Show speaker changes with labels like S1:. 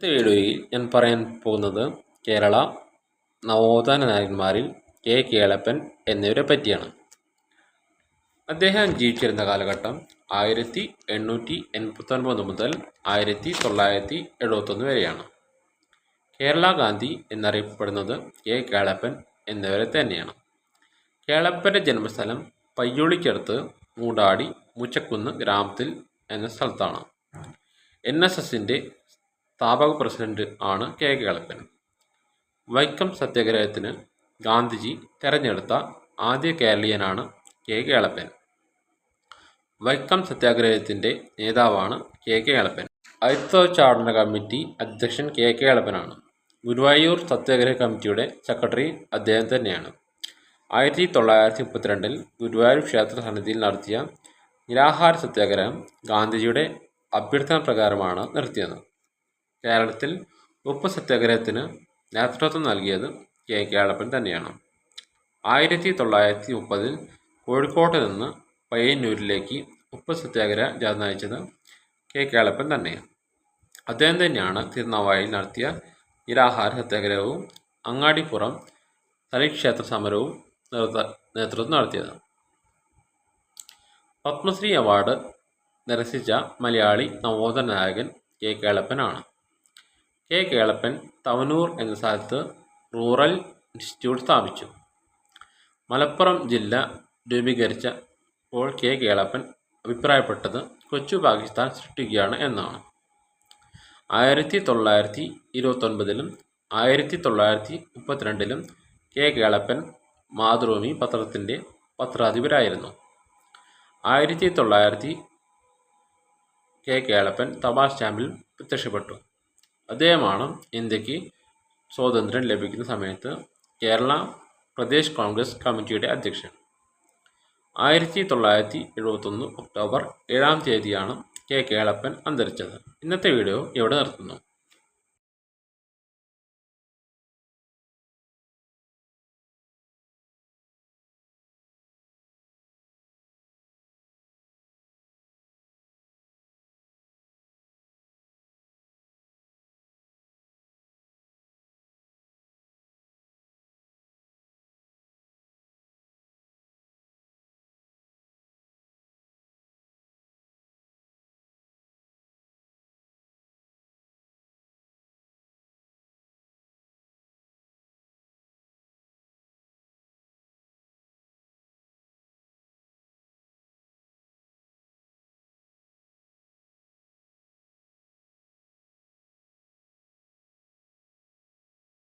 S1: ഇന്നത്തെ വീഡിയോയിൽ ഞാൻ പറയാൻ പോകുന്നത് കേരള നവോത്ഥാന നായകന്മാരിൽ കെ കേളപ്പൻ എന്നിവരെ പറ്റിയാണ്. അദ്ദേഹം ജീവിച്ചിരുന്ന കാലഘട്ടം ആയിരത്തി എണ്ണൂറ്റി എൺപത്തൊൻപത് മുതൽ ആയിരത്തി തൊള്ളായിരത്തി എഴുപത്തൊന്ന് വരെയാണ്. കേരള ഗാന്ധി എന്നറിയപ്പെടുന്നത് കെ കേളപ്പൻ എന്നിവരെ തന്നെയാണ്. കേളപ്പന്റെ ജന്മസ്ഥലം പയ്യോളിക്കടുത്ത് മൂടാടി മുച്ചക്കുന്ന് ഗ്രാമത്തിൽ എന്ന സ്ഥലത്താണ്. എൻ എസ് എസിന്റെ സ്ഥാപക പ്രസിഡന്റ് ആണ് കെ കേളപ്പൻ. വൈക്കം സത്യാഗ്രഹത്തിന് ഗാന്ധിജി തെരഞ്ഞെടുത്ത ആദ്യ കേരളീയനാണ് കെ കേളപ്പൻ. വൈക്കം സത്യാഗ്രഹത്തിന്റെ നേതാവാണ് കെ കേളപ്പൻ. അയിത്തോച്ചാടന കമ്മിറ്റി അധ്യക്ഷൻ കെ കേളപ്പനാണ്. ഗുരുവായൂർ സത്യാഗ്രഹ കമ്മിറ്റിയുടെ സെക്രട്ടറി അദ്ദേഹം തന്നെയാണ്. ആയിരത്തി തൊള്ളായിരത്തി മുപ്പത്തിരണ്ടിൽ ഗുരുവായൂർ ക്ഷേത്ര സന്നിധിയിൽ നടത്തിയ നിരാഹാര സത്യാഗ്രഹം ഗാന്ധിജിയുടെ അഭ്യർത്ഥന പ്രകാരമാണ് നിർത്തിയത്. കേരളത്തിൽ ഉപ്പ് സത്യാഗ്രഹത്തിന് നേതൃത്വം നൽകിയത് കെ കേളപ്പൻ തന്നെയാണ്. ആയിരത്തി തൊള്ളായിരത്തി മുപ്പതിൽ കോഴിക്കോട്ട് നിന്ന് പയ്യന്നൂരിലേക്ക് ഉപ്പ് സത്യാഗ്രഹ ജാഥ നയിച്ചത് കെ കേളപ്പൻ തന്നെയാണ്. അദ്ദേഹം തന്നെയാണ് തിരുനാവായിൽ നടത്തിയ നിരാഹാര സത്യാഗ്രഹവും അങ്ങാടിപ്പുറം തലിക്ഷേത്ര സമരവും നേതൃത്വ- നടത്തിയത്. പത്മശ്രീ അവാർഡ് നിരസിച്ച മലയാളി നവോത്ഥാന നായകൻ കെ കേളപ്പനാണ് കെ കേളപ്പൻ തവനൂർ എന്ന സ്ഥലത്ത് റൂറൽ ഇൻസ്റ്റിറ്റ്യൂട്ട് സ്ഥാപിച്ചു. മലപ്പുറം ജില്ല രൂപീകരിച്ച രൂപീകരിച്ചപ്പോൾ കെ കേളപ്പൻ അഭിപ്രായപ്പെട്ടത് കൊച്ചു പാകിസ്ഥാൻ സൃഷ്ടിക്കുകയാണ് എന്നാണ്. ആയിരത്തി തൊള്ളായിരത്തി ഇരുപത്തൊൻപതിലും ആയിരത്തി തൊള്ളായിരത്തി മുപ്പത്തിരണ്ടിലും കെ കേളപ്പൻ മാതൃഭൂമി പത്രത്തിന്റെ പത്രാധിപരായിരുന്നു. ആയിരത്തി തൊള്ളായിരത്തി കെ കേളപ്പൻ തപാൽ സ്റ്റാമ്പിൽ പ്രത്യക്ഷപ്പെട്ടു. അദ്ദേഹമാണ് ഇന്ത്യയ്ക്ക് സ്വാതന്ത്ര്യം ലഭിക്കുന്ന സമയത്ത് കേരള പ്രദേശ് കോൺഗ്രസ് കമ്മിറ്റിയുടെ അധ്യക്ഷൻ. ആയിരത്തി തൊള്ളായിരത്തി എഴുപത്തൊന്ന് ഒക്ടോബർ ഏഴാം തീയതിയാണ് കെ. കേളപ്പൻ അന്തരിച്ചത്. ഇന്നത്തെ വീഡിയോ ഇവിടെ നിർത്തുന്നു.